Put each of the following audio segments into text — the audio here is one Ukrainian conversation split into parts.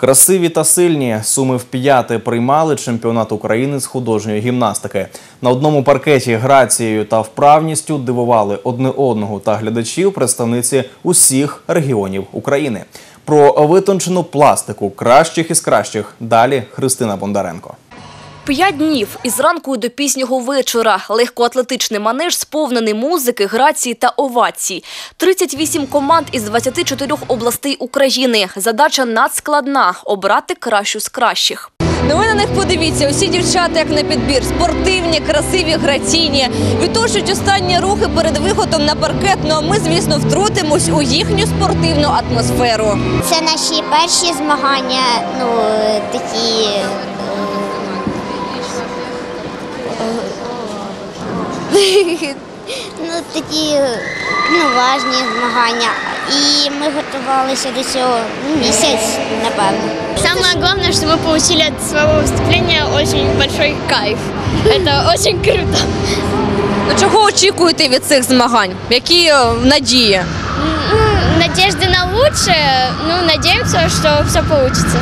Красиві та сильні суми в п'яти приймали чемпіонат України з художньої гімнастики. На одному паркеті грацією та вправністю дивували одне одного та глядачів представниці усіх регіонів України. Про витончену пластику кращих із кращих далі Христина Бондаренко. П'ять днів із ранку до пізнього вечора. Легкоатлетичний манеж сповнений музики, грації та овацій. 38 команд із 24 областей України. Задача надскладна – обрати кращу з кращих. Ну ви на них подивіться, усі дівчата як на підбір. Спортивні, красиві, граційні. Відточують останні рухи перед виходом на паркет. Ну а ми, звісно, втрутимось у їхню спортивну атмосферу. Це наші перші змагання, ну такі. Ну, такі ну, важні змагання. І ми готувалися до цього ну, місяць, напевно. Самое главное, что мы получили от своего выступления очень большой кайф. Это очень круто. Ну чого очікуєте від цих змагань? Які е, надії? Ну, надежды на лучшее. Ну, надеемся, что все получится.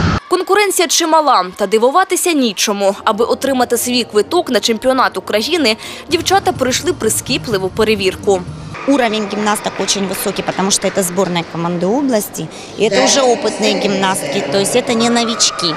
Конкуренція чимала, та дивуватися нічому. Аби отримати свій квиток на чемпіонат України, дівчата пройшли прискіпливу перевірку. Уровень гимнасток очень высокий, потому что это сборная команды области, и это уже опытные гимнастки, то есть это не новички.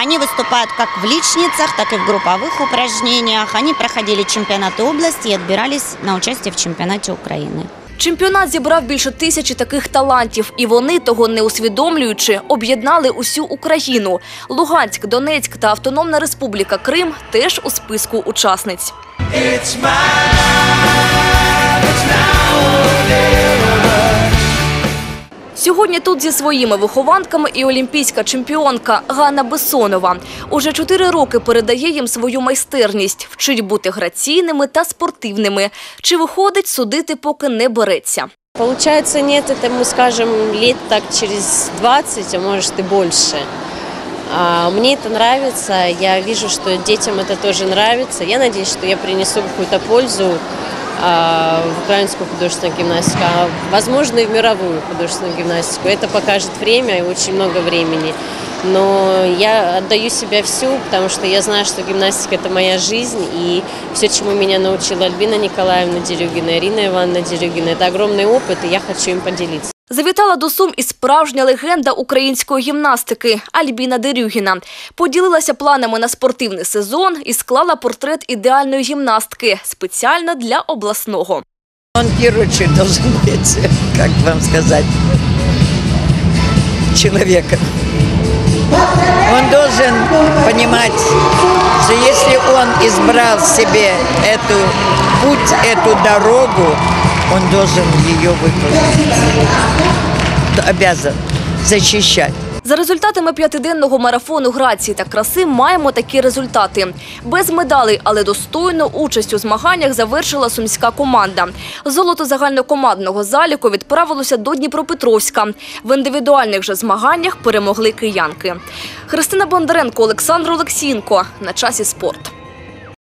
Они выступают как в личницах, так и в групповых упражнениях. Они проходили чемпионаты области и отбирались на участие в чемпионате Украины. Чемпіонат зібрав більше тисячі таких талантів, і вони, того не усвідомлюючи, об'єднали усю Україну. Луганськ, Донецьк та Автономна Республіка Крим теж у списку учасниць. Сьогодні тут зі своїми вихованками і олімпійська чемпіонка Ганна Бессонова. Уже чотири роки передає їм свою майстерність, вчить бути граційними та спортивними. Чи виходить судити, поки не береться. Получается, нет, это мы скажем лет так через 20, а может и больше. А, мне это нравится, я вижу, что детям это тоже нравится. Я надеюсь, что я принесу какую-то пользу а, в украинскую художественную гимнастику, а возможно и в мировую художественную гимнастику. Это покажет время и очень много времени. Но я отдаю себя всю, потому что я знаю, что гимнастика – это моя жизнь, и все, чему меня научила Альбина Николаевна Дерюгина, Ирина Ивановна Дерюгина – это огромный опыт, и я хочу им поделиться. Завітала до Сум і справжня легенда української гімнастики Альбіна Дерюгіна. Поділилася планами на спортивний сезон і склала портрет ідеальної гімнастки спеціально для обласного. Он первый человек должен быть, как вам сказать, человеком. Он должен понимать, что если он избрал себе эту путь, эту дорогу, он должен ее выполнить. Обязан защищать. За результатами п'ятиденного марафону грації та краси маємо такі результати. Без медалей, але достойно участь у змаганнях завершила сумська команда. Золото загальнокомандного заліку відправилося до Дніпропетровська. В індивідуальних же змаганнях перемогли киянки. Христина Бондаренко, Олександр Олексієнко. На часі спорт.